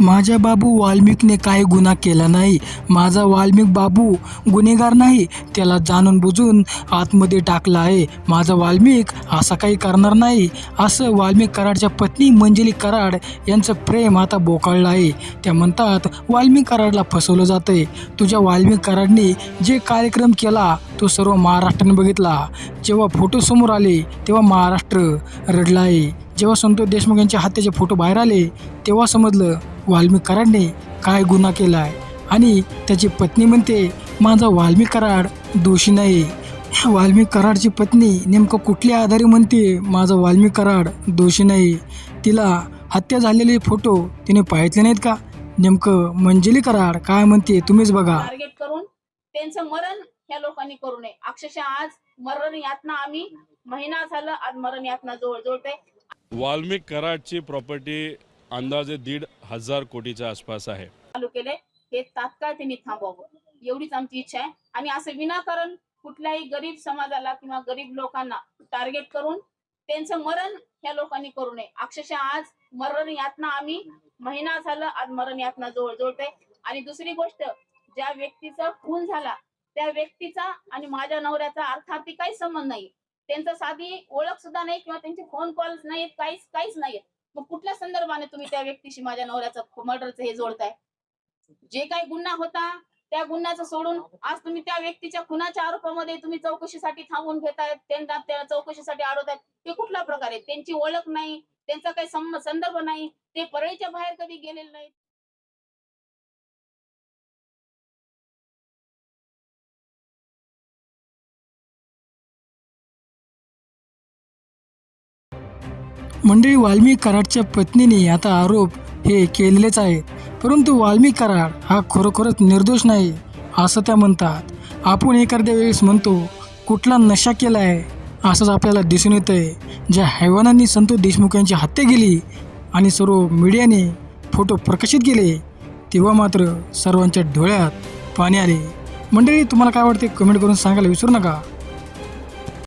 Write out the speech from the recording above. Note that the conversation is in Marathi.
माझ्या बाबू वाल्मिकने काही गुन्हा केला नाही माझा वाल्मिक बाबू गुन्हेगार नाही त्याला जाणून बुजून आतमध्ये टाकला आहे. माझा वाल्मिक असा काही करणार नाही असं वाल्मिक कराडच्या पत्नी मंजली कराड यांचं प्रेम आता बोकाळलं आहे. त्या म्हणतात वाल्मिक कराडला फसवलं जातंय. तुझ्या वाल्मिक कराडने जे कार्यक्रम केला तो सर्व महाराष्ट्राने बघितला. जेव्हा फोटो समोर आले तेव्हा महाराष्ट्र रडला आहे. जेव्हा संतोष देशमुख यांच्या हत्येचे फोटो बाहेर आले तेव्हा समजलं वाल्मिक कराडने काय गुन्हा केला आहे आणि त्याची पत्नी म्हणते माझा वाल्मिक कराड दोषी नाही. वाल्मिक कराडची पत्नी नेमकं कुठल्या आधारे म्हणते माझा वाल्मिक कराड दोषी नाही. तिला हत्या झालेले फोटो तिने पाहितले नाहीत का? नेमकं मंजिली कराड काय म्हणते तुम्हीच बघा. टार्गेट करून त्यांचं मरण ह्या लोकांनी करू नये. अक्षरशः आज मरण यातना आम्ही महिना झालं आज मरण यातना जवळ जवळते वाल्मिक कराडची प्रॉपर्टी अंदाजे दीड हजार कोटीच्या आसपास आहे. चालू केले हे तात्काळ त्यांनी थांबवावं एवढीच आमची इच्छा आहे. आणि असं विनाकारण कुठल्याही गरीब समाजाला किंवा गरीब लोकांना टार्गेट करून त्यांचं मरण ह्या लोकांनी करू नये. अक्षरशः आज मरण यातना आम्ही महिना झालं आज मरण यातना जवळ जोडते आणि दुसरी गोष्ट ज्या व्यक्तीचा खून झाला त्या व्यक्तीचा आणि माझ्या नवऱ्याचा अर्थात काही संबंध नाही. त्यांचं साधी ओळख सुद्धा नाही किंवा त्यांचे फोन कॉल्स नाहीत काहीच काहीच नाहीत. मग कुठल्या संदर्भाने तुम्ही त्या व्यक्तीशी माझ्या नवऱ्याचं मर्डरचं हे जोडताय? जे काही गुन्हा होता त्या गुन्ह्याचं सोडून आज तुम्ही त्या व्यक्तीच्या खुनाच्या आरोपामध्ये तुम्ही चौकशीसाठी थांबवून घेतायत त्यांना त्या चौकशीसाठी अडवतायत ते कुठला प्रकार? आहे त्यांची ओळख नाही त्यांचा काही संदर्भ नाही ते परळीच्या बाहेर कधी गेलेले नाहीत? मंडळी वाल्मिक कराडच्या पत्नीने आता आरोप हे केलेलेच आहेत परंतु वाल्मिक कराड हा खरोखरच निर्दोष नाही असं त्या म्हणतात. आपण एखाद्या वेळेस म्हणतो कुठला नशा केला आहे असंच आपल्याला दिसून येतं आहे ज्या हैवानांनी संतोष देशमुख यांची हत्या केली आणि सर्व मीडियाने फोटो प्रकाशित केले तेव्हा मात्र सर्वांच्या डोळ्यात पाणी आले. मंडळी तुम्हाला काय वाटते कमेंट करून सांगायला विसरू नका.